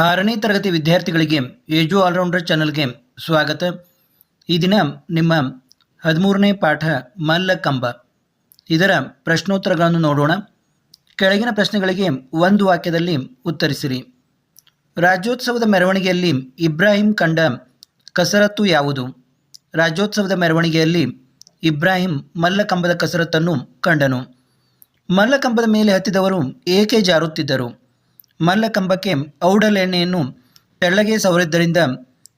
ಆರನೇ ತರಗತಿ ವಿದ್ಯಾರ್ಥಿಗಳಿಗೆ ಏಜು ಆಲ್ರೌಂಡರ್ ಚಾನಲ್ಗೆ ಸ್ವಾಗತ. ಈ ದಿನ ನಿಮ್ಮ ಹದಿಮೂರನೇ ಪಾಠ ಮಲ್ಲಕಂಬ. ಇದರ ಪ್ರಶ್ನೋತ್ತರಗಳನ್ನು ನೋಡೋಣ. ಕೆಳಗಿನ ಪ್ರಶ್ನೆಗಳಿಗೆ ಒಂದು ವಾಕ್ಯದಲ್ಲಿ ಉತ್ತರಿಸಿರಿ. ರಾಜ್ಯೋತ್ಸವದ ಮೆರವಣಿಗೆಯಲ್ಲಿ ಇಬ್ರಾಹಿಂ ಕಂಡ ಕಸರತ್ತು ಯಾವುದು? ರಾಜ್ಯೋತ್ಸವದ ಮೆರವಣಿಗೆಯಲ್ಲಿ ಇಬ್ರಾಹಿಂ ಮಲ್ಲಕಂಬದ ಕಸರತ್ತನ್ನು ಕಂಡನು. ಮಲ್ಲಕಂಬದ ಮೇಲೆ ಹತ್ತಿದವರು ಏಕೆ ಜಾರುತ್ತಿದ್ದರು? ಮಲ್ಲಕಂಬಕ್ಕೆ ಔಡಲೆಣ್ಣೆಯನ್ನು ತೆಳ್ಳಗೆ ಸವರಿದ್ದರಿಂದ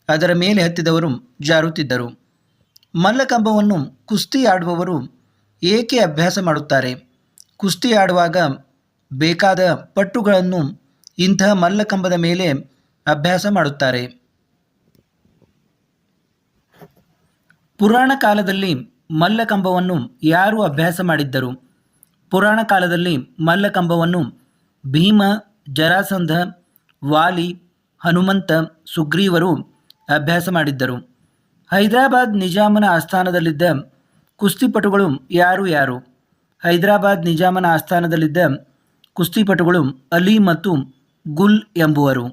ಅದರ ಮೇಲೆ ಹತ್ತಿದವರು ಜಾರುತ್ತಿದ್ದರು. ಮಲ್ಲಕಂಬವನ್ನು ಕುಸ್ತಿ ಆಡುವವರು ಏಕೆ ಅಭ್ಯಾಸ ಮಾಡುತ್ತಾರೆ? ಕುಸ್ತಿ ಆಡುವಾಗ ಬೇಕಾದ ಪಟ್ಟುಗಳನ್ನು ಇಂತಹ ಮಲ್ಲಕಂಬದ ಮೇಲೆ ಅಭ್ಯಾಸ ಮಾಡುತ್ತಾರೆ. ಪುರಾಣ ಕಾಲದಲ್ಲಿ ಮಲ್ಲಕಂಬವನ್ನು ಯಾರು ಅಭ್ಯಾಸ ಮಾಡಿದ್ದರು? ಪುರಾಣ ಕಾಲದಲ್ಲಿ ಮಲ್ಲಕಂಬವನ್ನು ಭೀಮ ಜರಾಸಂಧ, ವಾಲಿ, ಹನುಮಂತ, ಸುಗ್ರೀವರು ಅಭ್ಯಾಸ ಮಾಡಿದ್ದರು. ಹೈದರಾಬಾದ್ ನಿಜಾಮನ ಆಸ್ಥಾನದಲ್ಲಿದ್ದ ಕುಸ್ತಿಪಟುಗಳು ಯಾರು ಯಾರು? ಹೈದರಾಬಾದ್ ನಿಜಾಮನ ಆಸ್ಥಾನದಲ್ಲಿದ್ದ ಕುಸ್ತಿಪಟುಗಳು ಅಲಿ ಮತ್ತು ಗುಲ್ ಎಂಬುವರು.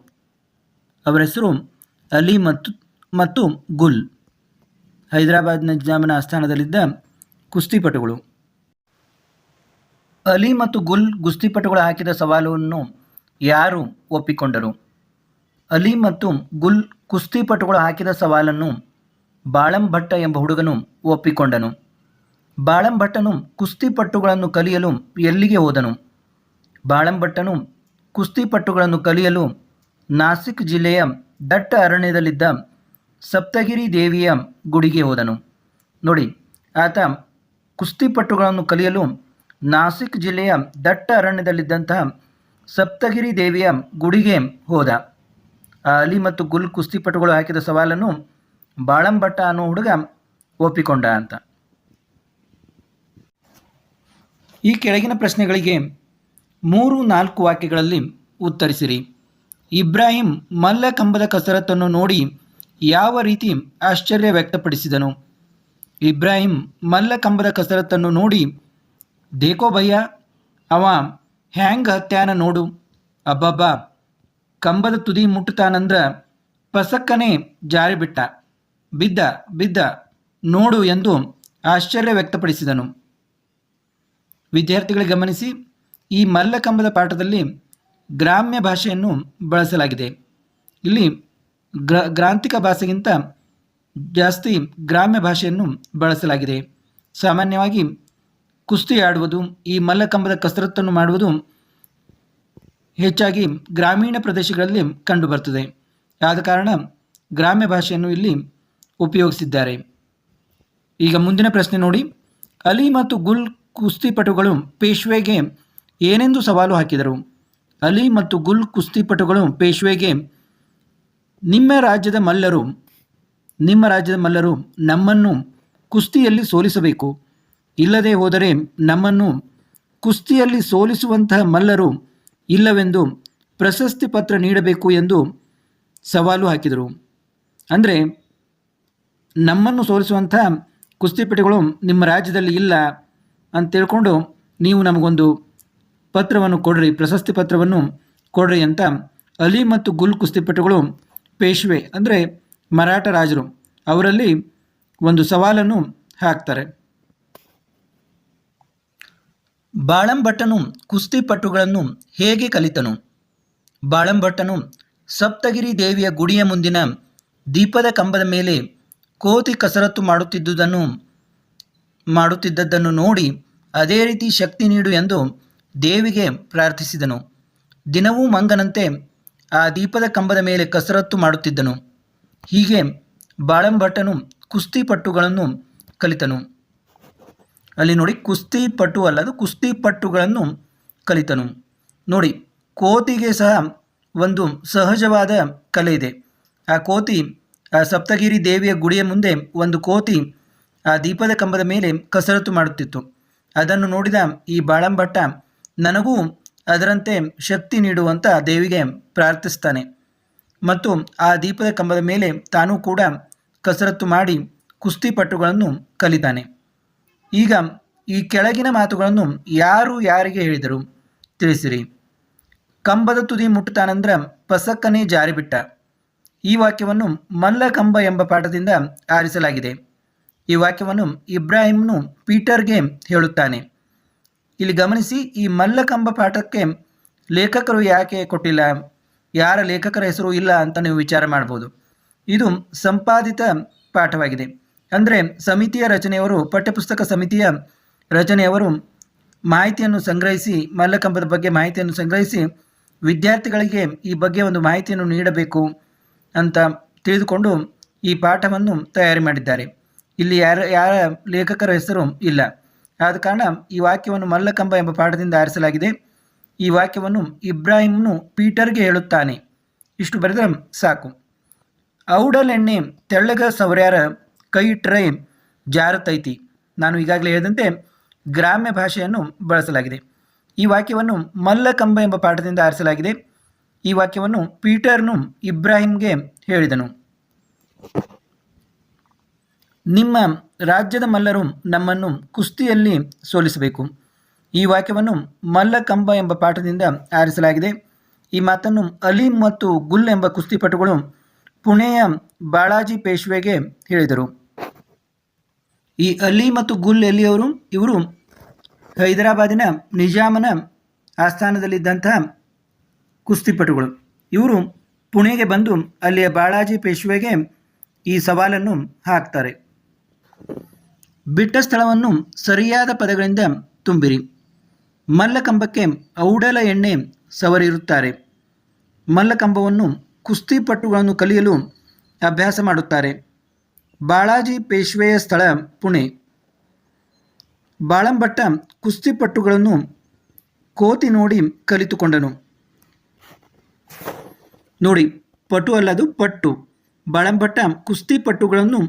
ಅವರ ಹೆಸರು ಅಲಿ ಮತ್ತು ಮತ್ತು ಗುಲ್. ಹೈದರಾಬಾದ್ ನಿಜಾಮನ ಆಸ್ಥಾನದಲ್ಲಿದ್ದ ಕುಸ್ತಿಪಟುಗಳು. ಅಲಿ ಮತ್ತು ಗುಲ್ ಕುಸ್ತಿಪಟುಗಳು ಹಾಕಿದ ಸವಾಲನ್ನು ಯಾರು ಒಪ್ಪಿಕೊಂಡರು? ಅಲಿ ಮತ್ತು ಗುಲ್ ಕುಸ್ತಿಪಟುಗಳು ಹಾಕಿದ ಸವಾಲನ್ನು ಬಾಳಂಭಟ್ಟ ಎಂಬ ಹುಡುಗನು ಒಪ್ಪಿಕೊಂಡನು. ಬಾಳಂಭಟ್ಟನು ಕುಸ್ತಿಪಟ್ಟುಗಳನ್ನು ಕಲಿಯಲು ಎಲ್ಲಿಗೆ ಹೋದನು? ಬಾಳಂಭಟ್ಟನು ಕುಸ್ತಿಪಟ್ಟುಗಳನ್ನು ಕಲಿಯಲು ನಾಸಿಕ್ ಜಿಲ್ಲೆಯ ದಟ್ಟ ಅರಣ್ಯದಲ್ಲಿದ್ದ ಸಪ್ತಗಿರಿ ದೇವಿಯ ಗುಡಿಗೆ ಹೋದನು. ನೋಡಿ, ಆತ ಕುಸ್ತಿಪಟ್ಟುಗಳನ್ನು ಕಲಿಯಲು ನಾಸಿಕ್ ಜಿಲ್ಲೆಯ ದಟ್ಟ ಅರಣ್ಯದಲ್ಲಿದ್ದಂತಹ ಸಪ್ತಗಿರಿ ದೇವಿಯ ಗುಡಿಗೆ ಹೋದ. ಅಲಿ ಮತ್ತು ಗುಲ್ ಕುಸ್ತಿಪಟುಗಳು ಹಾಕಿದ ಸವಾಲನ್ನು ಬಾಳಂಭಟ್ಟ ಅನ್ನೋ ಹುಡುಗ ಒಪ್ಪಿಕೊಂಡ ಅಂತ. ಈ ಕೆಳಗಿನ ಪ್ರಶ್ನೆಗಳಿಗೆ ಮೂರು ನಾಲ್ಕು ವಾಕ್ಯಗಳಲ್ಲಿ ಉತ್ತರಿಸಿರಿ. ಇಬ್ರಾಹಿಂ ಮಲ್ಲಕಂಬದ ಕಸರತ್ತನ್ನು ನೋಡಿ ಯಾವ ರೀತಿ ಆಶ್ಚರ್ಯ ವ್ಯಕ್ತಪಡಿಸಿದನು. ಇಬ್ರಾಹಿಂ ಮಲ್ಲಕಂಬದ ಕಸರತ್ತನ್ನು ನೋಡಿ ದೇಕೋ ಭಯ್ಯ, ಅವ ಹ್ಯಾಂಗ ಹತ್ಯಾನ ನೋಡು. ಅಬ್ಬಬ್ಬ. ಕಂಬದ ತುದಿ ಮುಟ್ಟುತ್ತಾನಂದ್ರ ಪಸಕ್ಕನೆ ಜಾರಿ ಬಿಟ್ಟ. ಬಿದ್ದ ಬಿದ್ದ. ನೋಡು ಎಂದು ಆಶ್ಚರ್ಯ ವ್ಯಕ್ತಪಡಿಸಿದನು. ವಿದ್ಯಾರ್ಥಿಗಳಿಗೆ ಗಮನಿಸಿ, ಈ ಮಲ್ಲಕಂಬದ ಪಾಠದಲ್ಲಿ ಗ್ರಾಮ್ಯ ಭಾಷೆಯನ್ನು ಬಳಸಲಾಗಿದೆ. ಇಲ್ಲಿ ಗ್ರ ಗ್ರಾಂತಿಕ ಭಾಷೆಗಿಂತ ಜಾಸ್ತಿ ಗ್ರಾಮ್ಯ ಭಾಷೆಯನ್ನು ಬಳಸಲಾಗಿದೆ. ಸಾಮಾನ್ಯವಾಗಿ ಕುಸ್ತಿ ಆಡುವುದು, ಈ ಮಲ್ಲಕಂಬದ ಕಸರತ್ತನ್ನು ಮಾಡುವುದು ಹೆಚ್ಚಾಗಿ ಗ್ರಾಮೀಣ ಪ್ರದೇಶಗಳಲ್ಲಿ ಕಂಡುಬರ್ತದೆ. ಆದ ಕಾರಣ ಗ್ರಾಮ್ಯ ಭಾಷೆಯನ್ನು ಇಲ್ಲಿ ಉಪಯೋಗಿಸಿದ್ದಾರೆ. ಈಗ ಮುಂದಿನ ಪ್ರಶ್ನೆ ನೋಡಿ. ಅಲಿ ಮತ್ತು ಗುಲ್ ಕುಸ್ತಿಪಟುಗಳು ಪೇಶ್ವೆಗೆ ಏನೆಂದು ಸವಾಲು ಹಾಕಿದರು? ಅಲಿ ಮತ್ತು ಗುಲ್ ಕುಸ್ತಿಪಟುಗಳು ಪೇಶ್ವೆಗೆ, ನಿಮ್ಮ ರಾಜ್ಯದ ಮಲ್ಲರು, ನಿಮ್ಮ ರಾಜ್ಯದ ಮಲ್ಲರು ನಮ್ಮನ್ನು ಕುಸ್ತಿಯಲ್ಲಿ ಸೋಲಿಸಬೇಕು. ಇಲ್ಲದೆ ಹೋದರೆ ನಮ್ಮನ್ನು ಕುಸ್ತಿಯಲ್ಲಿ ಸೋಲಿಸುವಂತಹ ಮಲ್ಲರು ಇಲ್ಲವೆಂದು ಪ್ರಶಸ್ತಿ ಪತ್ರ ನೀಡಬೇಕು ಎಂದು ಸವಾಲು ಹಾಕಿದರು. ಅಂದರೆ ನಮ್ಮನ್ನು ಸೋಲಿಸುವಂಥ ಕುಸ್ತಿಪಟುಗಳು ನಿಮ್ಮ ರಾಜ್ಯದಲ್ಲಿ ಇಲ್ಲ ಅಂತ ತಿಳ್ಕೊಂಡು ನೀವು ನಮಗೊಂದು ಪತ್ರವನ್ನು ಕೊಡ್ರಿ, ಪ್ರಶಸ್ತಿ ಪತ್ರವನ್ನು ಕೊಡ್ರಿ ಅಂತ ಅಲಿ ಮತ್ತು ಗುಲ್ ಕುಸ್ತಿಪಟುಗಳು ಪೇಶ್ವೆ ಅಂದರೆ ಮರಾಠ ರಾಜರು ಅವರಲ್ಲಿ ಒಂದು ಸವಾಲನ್ನು ಹಾಕ್ತಾರೆ. ಬಾಳಂಭಟ್ಟನು ಕುಸ್ತಿಪಟ್ಟುಗಳನ್ನು ಹೇಗೆ ಕಲಿತನು? ಬಾಳಂಭಟ್ಟನು ಸಪ್ತಗಿರಿ ದೇವಿಯ ಗುಡಿಯ ಮುಂದಿನ ದೀಪದ ಕಂಬದ ಮೇಲೆ ಕೋತಿ ಕಸರತ್ತು ಮಾಡುತ್ತಿದ್ದುದನ್ನು, ಮಾಡುತ್ತಿದ್ದದ್ದನ್ನು ನೋಡಿ ಅದೇ ರೀತಿ ಶಕ್ತಿ ನೀಡು ಎಂದು ದೇವಿಗೆ ಪ್ರಾರ್ಥಿಸಿದನು. ದಿನವೂ ಮಂಗನಂತೆ ಆ ದೀಪದ ಕಂಬದ ಮೇಲೆ ಕಸರತ್ತು ಮಾಡುತ್ತಿದ್ದನು. ಹೀಗೆ ಬಾಳಂಭಟ್ಟನು ಕುಸ್ತಿಪಟ್ಟುಗಳನ್ನು ಕಲಿತನು. ಅಲ್ಲಿ ನೋಡಿ ಕುಸ್ತಿ ಪಟು ಅಲ್ಲದು ಕುಸ್ತಿ ಪಟ್ಟುಗಳನ್ನು ಕಲಿತನು. ನೋಡಿ, ಕೋತಿಗೆ ಸಹ ಒಂದು ಸಹಜವಾದ ಕಲೆ ಇದೆ. ಆ ಕೋತಿ, ಆ ಸಪ್ತಗಿರಿ ದೇವಿಯ ಗುಡಿಯ ಮುಂದೆ ಒಂದು ಕೋತಿ, ಆ ದೀಪದ ಕಂಬದ ಮೇಲೆ ಕಸರತ್ತು ಮಾಡುತ್ತಿತ್ತು. ಅದನ್ನು ನೋಡಿದ ಈ ಬಾಳಂಭಟ್ಟ ನನಗೂ ಅದರಂತೆ ಶಕ್ತಿ ನೀಡುವಂಥ ದೇವಿಗೆ ಪ್ರಾರ್ಥಿಸ್ತಾನೆ. ಮತ್ತು ಆ ದೀಪದ ಕಂಬದ ಮೇಲೆ ತಾನೂ ಕೂಡ ಕಸರತ್ತು ಮಾಡಿ ಕುಸ್ತಿಪಟ್ಟುಗಳನ್ನು ಕಲಿತಾನೆ. ಈಗ ಈ ಕೆಳಗಿನ ಮಾತುಗಳನ್ನು ಯಾರು ಯಾರಿಗೆ ಹೇಳಿದರು? ತಿಳಿಸಿರಿ. ಕಂಬದ ತುದಿ ಮುಟ್ಟುತ್ತಾನಂದ್ರೆ ಪಸಕ್ಕನೆ ಜಾರಿಬಿಟ್ಟ. ಈ ವಾಕ್ಯವನ್ನು ಮಲ್ಲಕಂಬ ಎಂಬ ಪಾಠದಿಂದ ಆರಿಸಲಾಗಿದೆ. ಈ ವಾಕ್ಯವನ್ನು ಇಬ್ರಾಹಿಂನು ಪೀಟರ್ಗೆ ಹೇಳುತ್ತಾನೆ. ಇಲ್ಲಿ ಗಮನಿಸಿ, ಈ ಮಲ್ಲಕಂಬ ಪಾಠಕ್ಕೆ ಲೇಖಕರು ಯಾಕೆ ಕೊಟ್ಟಿಲ್ಲ? ಯಾರ ಲೇಖಕರ ಹೆಸರು ಇಲ್ಲ ಅಂತ ನೀವು ವಿಚಾರ ಮಾಡ್ಬೋದು. ಇದು ಸಂಪಾದಿತ ಪಾಠವಾಗಿದೆ. ಅಂದರೆ ಸಮಿತಿಯ ರಚನೆಯವರು, ಪಠ್ಯಪುಸ್ತಕ ಸಮಿತಿಯ ರಚನೆಯವರು ಮಾಹಿತಿಯನ್ನು ಸಂಗ್ರಹಿಸಿ, ಮಲ್ಲಕಂಬದ ಬಗ್ಗೆ ಮಾಹಿತಿಯನ್ನು ಸಂಗ್ರಹಿಸಿ ವಿದ್ಯಾರ್ಥಿಗಳಿಗೆ ಈ ಬಗ್ಗೆ ಒಂದು ಮಾಹಿತಿಯನ್ನು ನೀಡಬೇಕು ಅಂತ ತಿಳಿದುಕೊಂಡು ಈ ಪಾಠವನ್ನು ತಯಾರಿ ಮಾಡಿದ್ದಾರೆ. ಇಲ್ಲಿ ಯಾರ ಯಾರ ಲೇಖಕರ ಹೆಸರು ಇಲ್ಲ. ಆದ ಕಾರಣ ಈ ವಾಕ್ಯವನ್ನು ಮಲ್ಲಕಂಬ ಎಂಬ ಪಾಠದಿಂದ ಆರಿಸಲಾಗಿದೆ. ಈ ವಾಕ್ಯವನ್ನು ಇಬ್ರಾಹಿಂನು ಪೀಟರ್ಗೆ ಹೇಳುತ್ತಾನೆ. ಇಷ್ಟು ಬರೆದರೆ ಸಾಕು. ಔಡಲೆಣ್ಣೆ ತೆಳ್ಳಗ ಸವರ್ಯಾರ ಕೈ ಟ್ರೈ ಜಾರತೈತಿ. ನಾನು ಈಗಾಗಲೇ ಹೇಳಿದಂತೆ ಗ್ರಾಮ್ಯ ಭಾಷೆಯನ್ನು ಬಳಸಲಾಗಿದೆ. ಈ ವಾಕ್ಯವನ್ನು ಮಲ್ಲಕಂಬ ಎಂಬ ಪಾಠದಿಂದ ಆರಿಸಲಾಗಿದೆ. ಈ ವಾಕ್ಯವನ್ನು ಪೀಟರ್ನು ಇಬ್ರಾಹಿಂಗೆ ಹೇಳಿದನು. ನಿಮ್ಮ ರಾಜ್ಯದ ಮಲ್ಲರು ನಮ್ಮನ್ನು ಕುಸ್ತಿಯಲ್ಲಿ ಸೋಲಿಸಬೇಕು. ಈ ವಾಕ್ಯವನ್ನು ಮಲ್ಲಕಂಬ ಎಂಬ ಪಾಠದಿಂದ ಆರಿಸಲಾಗಿದೆ. ಈ ಮಾತನ್ನು ಅಲೀಂ ಮತ್ತು ಗುಲ್ ಎಂಬ ಕುಸ್ತಿಪಟುಗಳು ಪುಣೆಯ ಬಾಳಾಜಿ ಪೇಶ್ವೆಗೆ ಹೇಳಿದರು. ಈ ಅಲಿ ಮತ್ತು ಗುಲ್ ಎಲಿಯವರು ಇವರು ಹೈದರಾಬಾದಿನ ನಿಜಾಮನ ಆಸ್ಥಾನದಲ್ಲಿದ್ದಂತಹ ಕುಸ್ತಿಪಟುಗಳು. ಇವರು ಪುಣೆಗೆ ಬಂದು ಅಲ್ಲಿಯ ಬಾಳಾಜಿ ಪೇಶ್ವೆಗೆ ಈ ಸವಾಲನ್ನು ಹಾಕ್ತಾರೆ. ಬಿಟ್ಟ ಸ್ಥಳವನ್ನು ಸರಿಯಾದ ಪದಗಳಿಂದ ತುಂಬಿರಿ. ಮಲ್ಲಕಂಬಕ್ಕೆ ಔಡಲ ಎಣ್ಣೆ ಸವರಿರುತ್ತಾರೆ. ಮಲ್ಲಕಂಬವನ್ನು ಕುಸ್ತಿಪಟುಗಳನ್ನು ಕಲಿಯಲು ಅಭ್ಯಾಸ ಮಾಡುತ್ತಾರೆ. ಬಾಳಾಜಿ ಪೇಶ್ವೆಯ ಸ್ಥಳ ಪುಣೆ. ಬಾಳಂಭಟ್ಟ ಕುಸ್ತಿಪಟ್ಟುಗಳನ್ನು ಕೋತಿ ನೋಡಿ ಕಲಿತುಕೊಂಡನು. ನೋಡಿ, ಪಟು ಅಲ್ಲದು ಪಟ್ಟು. ಬಾಳಂಭಟ್ಟ ಕುಸ್ತಿಪಟ್ಟುಗಳನ್ನು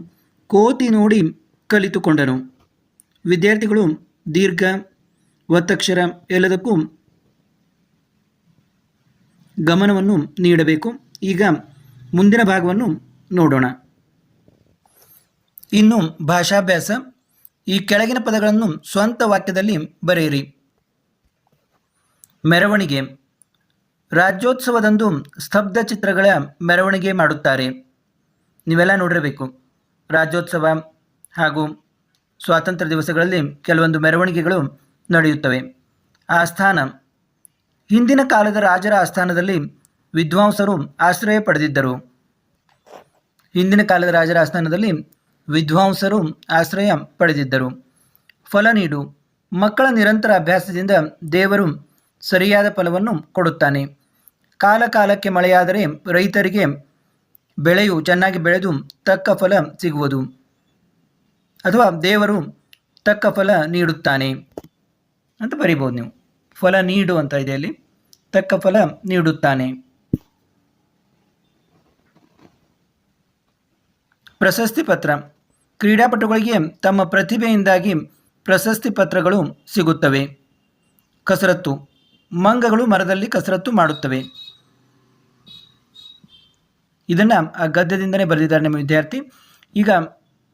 ಕೋತಿ ನೋಡಿ ಕಲಿತುಕೊಂಡನು. ವಿದ್ಯಾರ್ಥಿಗಳು ದೀರ್ಘ, ಒತ್ತಕ್ಷರ ಎಲ್ಲದಕ್ಕೂ ಗಮನವನ್ನು ನೀಡಬೇಕು. ಈಗ ಮುಂದಿನ ಭಾಗವನ್ನು ನೋಡೋಣ. ಇನ್ನು ಭಾಷಾಭ್ಯಾಸ, ಈ ಕೆಳಗಿನ ಪದಗಳನ್ನು ಸ್ವಂತ ವಾಕ್ಯದಲ್ಲಿ ಬರೆಯಿರಿ. ಮೆರವಣಿಗೆ. ರಾಜ್ಯೋತ್ಸವದಂದು ಸ್ತಬ್ಧ ಚಿತ್ರಗಳ ಮೆರವಣಿಗೆ ಮಾಡುತ್ತಾರೆ. ನೀವೆಲ್ಲ ನೋಡಿರಬೇಕು. ರಾಜ್ಯೋತ್ಸವ ಹಾಗೂ ಸ್ವಾತಂತ್ರ್ಯ ದಿವಸಗಳಲ್ಲಿ ಕೆಲವೊಂದು ಮೆರವಣಿಗೆಗಳು ನಡೆಯುತ್ತವೆ. ಆಸ್ಥಾನ. ಹಿಂದಿನ ಕಾಲದ ರಾಜರ ಆಸ್ಥಾನದಲ್ಲಿ ವಿದ್ವಾಂಸರು ಆಶ್ರಯ ಪಡೆದಿದ್ದರು. ಹಿಂದಿನ ಕಾಲದ ರಾಜರ ಆಸ್ಥಾನದಲ್ಲಿ ವಿದ್ವಾಂಸರು ಆಶ್ರಯ ಪಡೆದಿದ್ದರು. ಫಲ ನೀಡು. ಮಕ್ಕಳ ನಿರಂತರ ಅಭ್ಯಾಸದಿಂದ ದೇವರು ಸರಿಯಾದ ಫಲವನ್ನು ಕೊಡುತ್ತಾನೆ. ಕಾಲ ಕಾಲಕ್ಕೆ ಮಳೆಯಾದರೆ ರೈತರಿಗೆ ಬೆಳೆಯು ಚೆನ್ನಾಗಿ ಬೆಳೆದು ತಕ್ಕ ಫಲ ಸಿಗುವುದು. ಅಥವಾ ದೇವರು ತಕ್ಕ ಫಲ ನೀಡುತ್ತಾನೆ ಅಂತ ಬರಿಬೋದು ನೀವು. ಫಲ ನೀಡು ಅಂತ ಇದೆ ಅಲ್ಲಿ. ತಕ್ಕ ಫಲ ನೀಡುತ್ತಾನೆ. ಪ್ರಶಸ್ತಿ ಪತ್ರ. ಕ್ರೀಡಾಪಟುಗಳಿಗೆ ತಮ್ಮ ಪ್ರತಿಭೆಯಿಂದಾಗಿ ಪ್ರಶಸ್ತಿ ಪತ್ರಗಳು ಸಿಗುತ್ತವೆ. ಕಸರತ್ತು. ಮಂಗಗಳು ಮರದಲ್ಲಿ ಕಸರತ್ತು ಮಾಡುತ್ತವೆ. ಇದನ್ನು ಆ ಗದ್ಯದಿಂದನೇ ಬರೆದಿದ್ದಾರೆ ನಿಮ್ಮ ವಿದ್ಯಾರ್ಥಿ. ಈಗ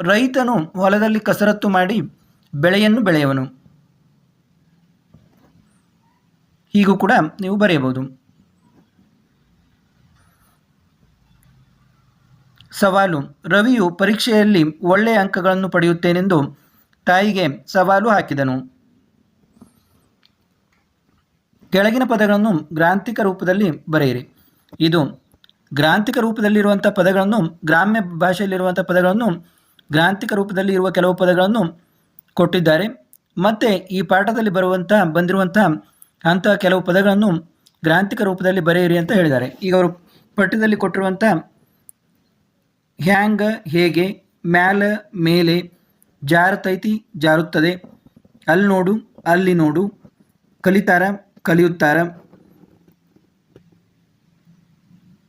ರೈತನು ಹೊಲದಲ್ಲಿ ಕಸರತ್ತು ಮಾಡಿ ಬೆಳೆಯನ್ನು ಬೆಳೆಯವನು. ಹೀಗೂ ಕೂಡ ನೀವು ಬರೆಯಬಹುದು. ಸವಾಲು. ರವಿಯು ಪರೀಕ್ಷೆಯಲ್ಲಿ ಒಳ್ಳೆಯ ಅಂಕಗಳನ್ನು ಪಡೆಯುತ್ತೇನೆಂದು ತಾಯಿಗೆ ಸವಾಲು ಹಾಕಿದನು. ಕೆಳಗಿನ ಪದಗಳನ್ನು ಗ್ರಾಂಥಿಕ ರೂಪದಲ್ಲಿ ಬರೆಯಿರಿ. ಇದು ಗ್ರಾಂಥಿಕ ರೂಪದಲ್ಲಿರುವಂಥ ಪದಗಳನ್ನು, ಗ್ರಾಮ್ಯ ಭಾಷೆಯಲ್ಲಿರುವಂಥ ಪದಗಳನ್ನು, ಗ್ರಾಂಥಿಕ ರೂಪದಲ್ಲಿ ಇರುವ ಕೆಲವು ಪದಗಳನ್ನು ಕೊಟ್ಟಿದ್ದಾರೆ. ಮತ್ತು ಈ ಪಾಠದಲ್ಲಿ ಬರುವಂಥ, ಬಂದಿರುವಂಥ ಅಂತಹ ಕೆಲವು ಪದಗಳನ್ನು ಗ್ರಾಂಥಿಕ ರೂಪದಲ್ಲಿ ಬರೆಯಿರಿ ಅಂತ ಹೇಳಿದ್ದಾರೆ. ಈಗ ಅವರು ಪಠ್ಯದಲ್ಲಿ ಕೊಟ್ಟಿರುವಂಥ ಹ್ಯಾಂಗ, ಹೇಗೆ, ಮ್ಯಾಲ, ಮೇಲೆ, ಜಾರತೈತಿ, ಜಾರುತ್ತದೆ. ಅಲ್ಲಿ ನೋಡು ಅಲ್ಲಿ ನೋಡು. ಕಲಿತಾರ, ಕಲಿಯುತ್ತಾರ.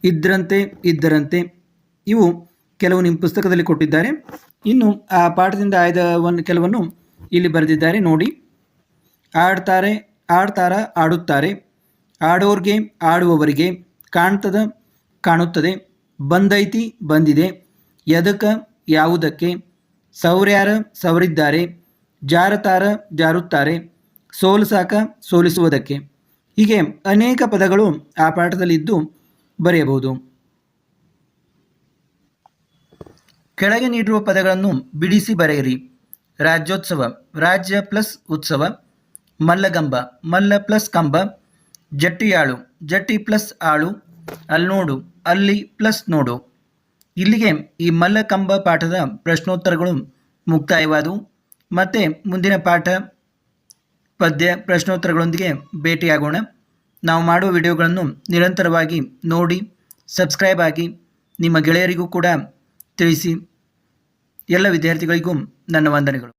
ಇದ್ರಂತೆ, ಇದ್ದರಂತೆ. ಇವು ಕೆಲವು ನಿಮ್ಮ ಪುಸ್ತಕದಲ್ಲಿ ಕೊಟ್ಟಿದ್ದಾರೆ. ಇನ್ನು ಆ ಪಾಠದಿಂದ ಆಯ್ದ ಒಂದು ಕೆಲವನ್ನು ಇಲ್ಲಿ ಬರೆದಿದ್ದಾರೆ. ನೋಡಿ. ಆಡ್ತಾರೆ, ಆಡ್ತಾರ, ಆಡುತ್ತಾರೆ. ಆಡೋರ್ಗೆ, ಆಡುವವರಿಗೆ ಕಾಣ್ತದ, ಕಾಣುತ್ತದೆ. ಬಂದೈತಿ, ಬಂದಿದೆ. ಎದಕ ಯಾವುದಕ್ಕೆ? ಸೌರ್ಯಾರ ಸವರಿದ್ದಾರೆ, ಜಾರತಾರ ಜಾರುತ್ತಾರೆ ಸೋಲಿಸಾಕ ಸೋಲಿಸುವುದಕ್ಕೆ. ಹೀಗೆ ಅನೇಕ ಪದಗಳು ಆ ಪಾಠದಲ್ಲಿದ್ದು ಬರೆಯಬಹುದು. ಕೆಳಗೆ ನೀಡಿರುವ ಪದಗಳನ್ನು ಬಿಡಿಸಿ ಬರೆಯಿರಿ. ರಾಜ್ಯೋತ್ಸವ, ರಾಜ್ಯ ಪ್ಲಸ್ ಉತ್ಸವ, ಮಲ್ಲಗಂಬ, ಮಲ್ಲ ಪ್ಲಸ್ ಕಂಬ, ಜಟ್ಟಿಯಾಳು, ಜಟ್ಟಿ ಪ್ಲಸ್ ಆಳು ಅಲ್ಲಿ ನೋಡು ಅಲ್ಲಿ ಪ್ಲಸ್ ನೋಡು. ಇಲ್ಲಿಗೆ ಈ ಮಲ್ಲಕಂಬ ಪಾಠದ ಪ್ರಶ್ನೋತ್ತರಗಳು ಮುಕ್ತಾಯವಾದವು. ಮತ್ತೆ ಮುಂದಿನ ಪಾಠ ಪದ್ಯ ಪ್ರಶ್ನೋತ್ತರಗಳೊಂದಿಗೆ ಭೇಟಿಯಾಗೋಣ. ನಾವು ಮಾಡುವ ವಿಡಿಯೋಗಳನ್ನು ನಿರಂತರವಾಗಿ ನೋಡಿ, ಸಬ್ಸ್ಕ್ರೈಬ್ ಆಗಿ ನಿಮ್ಮ ಗೆಳೆಯರಿಗೂ ಕೂಡ ತಿಳಿಸಿ. ಎಲ್ಲ ವಿದ್ಯಾರ್ಥಿಗಳಿಗೂ ನನ್ನ ವಂದನೆಗಳು.